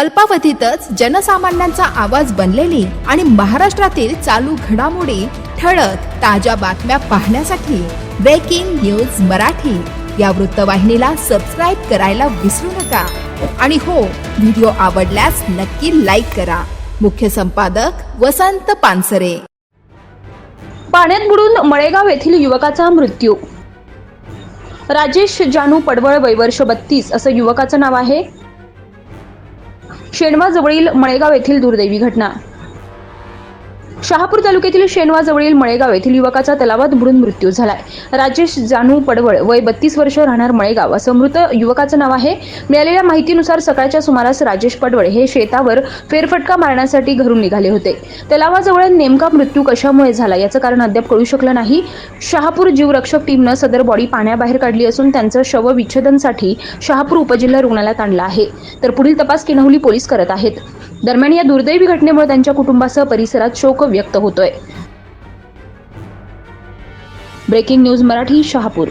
अल्पावधीतच जनसामान्यांचा आवाज बनलेली आणि महाराष्ट्रातील चालू घडामोडी ठळक ताज्या बातम्या पाहण्यासाठी ब्रेकिंग न्यूज मराठी. या वृत्तवाहिनीला सबस्क्राईब करायला विसरू नका. आणि हो व्हिडिओ आवडल्यास नक्की लाईक करा. मुख्य संपादक वसंत पानसरे. पाण्यात बुडून मळेगाव येथील युवकाचा मृत्यू. राजेश जानू पडवळ वय वर्ष बत्तीस असं युवकाचं नाव आहे. शेणवाजवळील मळेगाव येथील दुर्दैवी घटना. शहापूर तालुक्यातील शेनवाजवळील मळेगाव येथील युवकाचा तलावात बुडून मृत्यू झालाय. राजेश जानू पडवळ वय बत्तीस वर्ष राहणार मळेगाव. असं मृत युवकाचं नाव आहे. मिळालेल्या माहितीनुसार सकाळच्या सुमारास राजेश पडवळ हे शेतावर फेरफटका मारण्यासाठी घरून निघाले होते. तलावाजवळ नेमका मृत्यू कशामुळे झाला याचं कारण अद्याप कळू शकलं नाही. शहापूर जीवरक्षक टीमनं सदर बॉडी पाण्याबाहेर काढली असून त्यांचं शव विच्छेदनसाठी शहापूर उपजिल्हा रुग्णालयात आणलं आहे. तर पुढील तपास किनवली पोलीस करत आहेत. दरम्यान या दुर्दैवी घटनेमुळे त्यांच्या कुटुंबासह परिसरात शोक व्यक्त होतोय. Breaking news Marathi Shahapur.